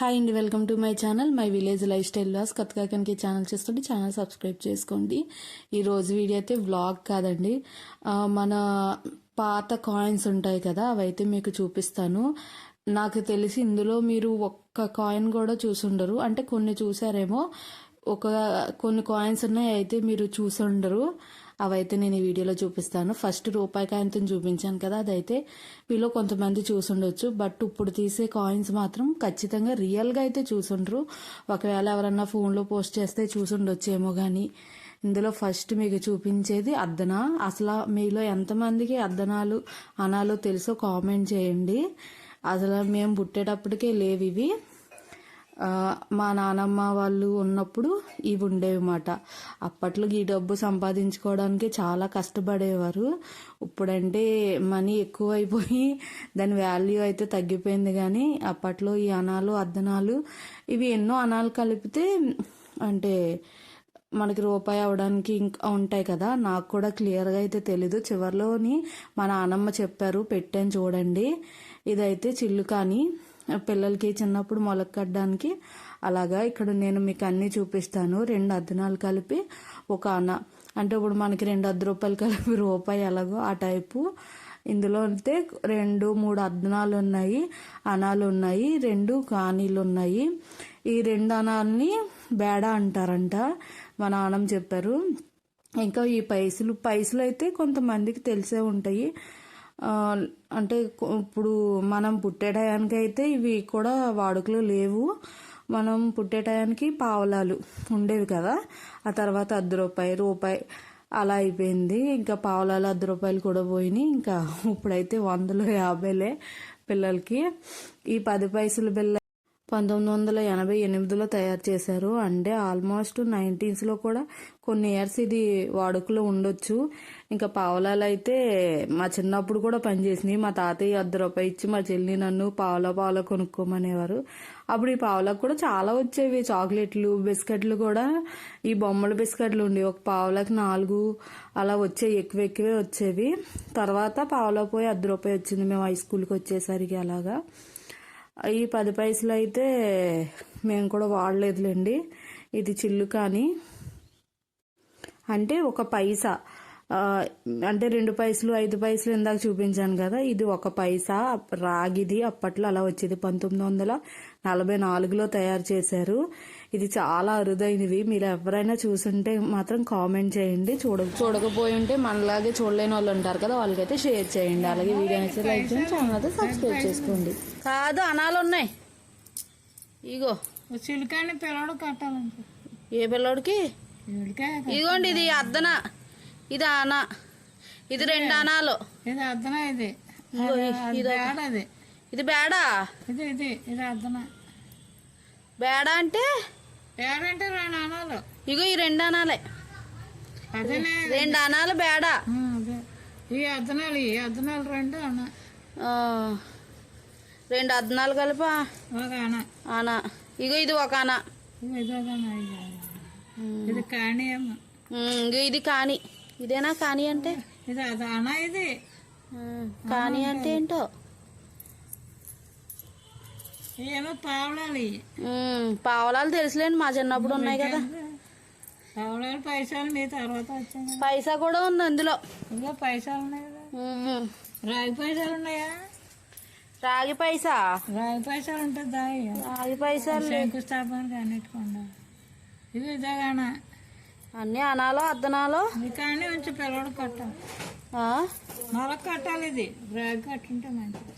Hi అండి welcome to my channel my village lifestyle loss కొత్తగా channel చేస్తుంటే channel subscribe చేసుకోండి. ఈ రోజు వీడియో అయితే వ్లాగ్ కాదండి. మన పాత కాయిన్స్ ఉంటాయి కదా అవైతే మీకు చూపిస్తాను. నాకు తెలిసి ఇందులో మీరు ఒక్క కాయిన్ కూడా చూసుండరు. అంటే కొన్ని చూసారేమో ఒక కొన్ని కాయిన్స్ ఉన్నాయి అయితే మీరు చూసుండరు. అవైతే నేను ఈ వీడియోలో చూపిస్తాను. ఫస్ట్ రూపాయి కాయంతో చూపించాను కదా అదైతే వీళ్ళు కొంతమంది చూసుండొచ్చు. బట్ ఇప్పుడు తీసే కాయిన్స్ మాత్రం ఖచ్చితంగా రియల్గా అయితే చూసుండ్రు. ఒకవేళ ఎవరన్నా ఫోన్లో పోస్ట్ చేస్తే చూసుండొచ్చేమో కానీ ఇందులో ఫస్ట్ మీకు చూపించేది అద్దన? అసలు మీలో ఎంతమందికి అద్దనాలు అనాలో తెలుసో కామెంట్ చేయండి. అసలు మేము పుట్టేటప్పటికే లేవు ఇవి మా నానమ్మ వాళ్ళు ఉన్నప్పుడు ఇవి ఉండేవి అప్పట్లో ఈ డబ్బు సంపాదించుకోవడానికి చాలా కష్టపడేవారు. ఇప్పుడంటే మనీ ఎక్కువ అయిపోయి దాని వాల్యూ అయితే తగ్గిపోయింది కానీ అప్పట్లో ఈ అనాలు అద్దనాలు ఇవి ఎన్నో అనాలు కలిపితే అంటే మనకి రూపాయి అవడానికి ఇంకా ఉంటాయి కదా. నాకు కూడా క్లియర్గా అయితే తెలీదు. చివరిలోని మా నానమ్మ చెప్పారు పెట్టాను చూడండి. ఇదైతే చిల్లు కానీ పిల్లలకి చిన్నప్పుడు మొలకడ్డానికి అలాగా ఇక్కడ నేను మీకు అన్నీ చూపిస్తాను. రెండు అద్దనాలు కలిపి ఒక అన. అంటే ఇప్పుడు మనకి రెండు అర్ధ రూపాయలు కలిపి రూపాయి ఎలాగో ఆ టైపు. ఇందులో అయితే రెండు మూడు అద్దనాలు ఉన్నాయి అనాలు ఉన్నాయి రెండు కానీలు ఉన్నాయి. ఈ రెండు అనాల్ని బేడ అంటారంట. మా నాన్నమ్మ చెప్పారు. ఇంకా ఈ పైసలు పైసలు అయితే కొంతమందికి తెలిసే ఉంటాయి. అంటే ఇప్పుడు మనం పుట్టే టయానికి అయితే ఇవి కూడా వాడుకలో లేవు. మనం పుట్టే టయానికి పావలాలు ఉండేవి కదా. ఆ తర్వాత అర్ధ రూపాయి రూపాయి అలా అయిపోయింది. ఇంకా పావలాలు అర్ధ రూపాయలు కూడా పోయినాయి. ఇంకా ఇప్పుడైతే వందలు యాభైలే పిల్లలకి. ఈ పది పైసలు బిల్ల పంతొమ్మిది వందల ఎనభై ఎనిమిదిలో తయారు చేశారు. అంటే ఆల్మోస్ట్ నైన్టీన్స్లో కూడా కొన్ని ఇయర్స్ ఇది వాడుకలో ఉండొచ్చు. ఇంకా పావలాలు అయితే మా చిన్నప్పుడు కూడా పనిచేసినాయి. మా తాతయ్య అర్ధ రూపాయి ఇచ్చి మా చెల్లి నన్ను పావలా పావలా కొనుక్కోమనేవారు. అప్పుడు ఈ పావలకు కూడా చాలా వచ్చేవి. చాక్లెట్లు బిస్కెట్లు కూడా. ఈ బొమ్మల బిస్కెట్లు ఉండేవి ఒక పావలకు నాలుగు అలా వచ్చేవి. ఎక్కువ ఎక్కువే వచ్చేవి. తర్వాత పావలా పోయి అర్ధ రూపాయి వచ్చింది. మేము హై స్కూల్కి వచ్చేసరికి అలాగా. ఈ పది పైసలు అయితే మేము కూడా వాడలేదులేండి. ఇది చిల్లు కానీ. అంటే ఒక పైసా. అంటే రెండు పైసలు ఐదు పైసలు ఇందాక చూపించాను కదా ఇది ఒక పైసా. రాగిది అప్పట్లో అలా వచ్చేది. పంతొమ్మిది వందల నలభై నాలుగులో తయారు చేశారు. ఇది చాలా అరుదైనవి. మీరు ఎవరైనా చూసుంటే మాత్రం కామెంట్ చేయండి చూడ చూడకపోయి ఉంటే మనలాగే చూడలేని వాళ్ళు ఉంటారు కదా వాళ్ళకైతే షేర్ చేయండి. అలాగే వీడియో నచ్చితే లైక్ చేయండి ఛానల్ అయితే సబ్స్క్రైబ్ చేసుకోండి. కాదు అనాలు ఉన్నాయి. ఇగో. చిలుకాని పిల్లడు కట్టాలంటే. ఏ పిల్లోడికి? ఇదిగోండి ఇది అద్దన. ఇది అన ఇది రెండు అనాలు. ఇది అద్దన ఇది. ఇది బేడా? ఇది ఇది ఇది అద్దన. బేడా అంటే? రెండు అనాలు ఇగో ఈ రెండు అనాలే. అదనే రెండు అనాలు బేడా. అదే. ఈ అద్దనాలు ఈ అద్దనాలు రెండు అన. రెండు అద్దనాలు కలిపి. ఒక అన. అన. ఇగో ఇది ఒక అన. ఇది ఒక అన ఇది. కాణి ఏమో ఉమ్, ఇగో ఇది కాని. ఇదేనా కాని అంటే? ఇది అది అన ఇది. కాని అంటే ఏంటో? ఏమో పావడాలి ఉమ్, పావలాలు తెలుసులేండి మా చిన్నప్పుడు ఉన్నాయి కదా. పావడాలు పైసలు మీ తర్వాత వచ్చింది పైసా కూడా ఉంది అందులో. ఇంకా పైసలు ఉన్నాయి కదా. రాగి పైసలు ఉన్నాయా? రాగి పైసా? రాగి పైసలు ఉంటుంది రాగి పైసలు. శంకుస్థాపనకి అన్నిటికుండా. ఇది ఇదేగాన అన్ని అనాలో అద్దనాలో? ఇది కానీ ఉంచి పిల్లడు కట్టాలి? మొలకు కట్టాలి ఇది. బ్రాగ్ కట్టుంటే మంచిది.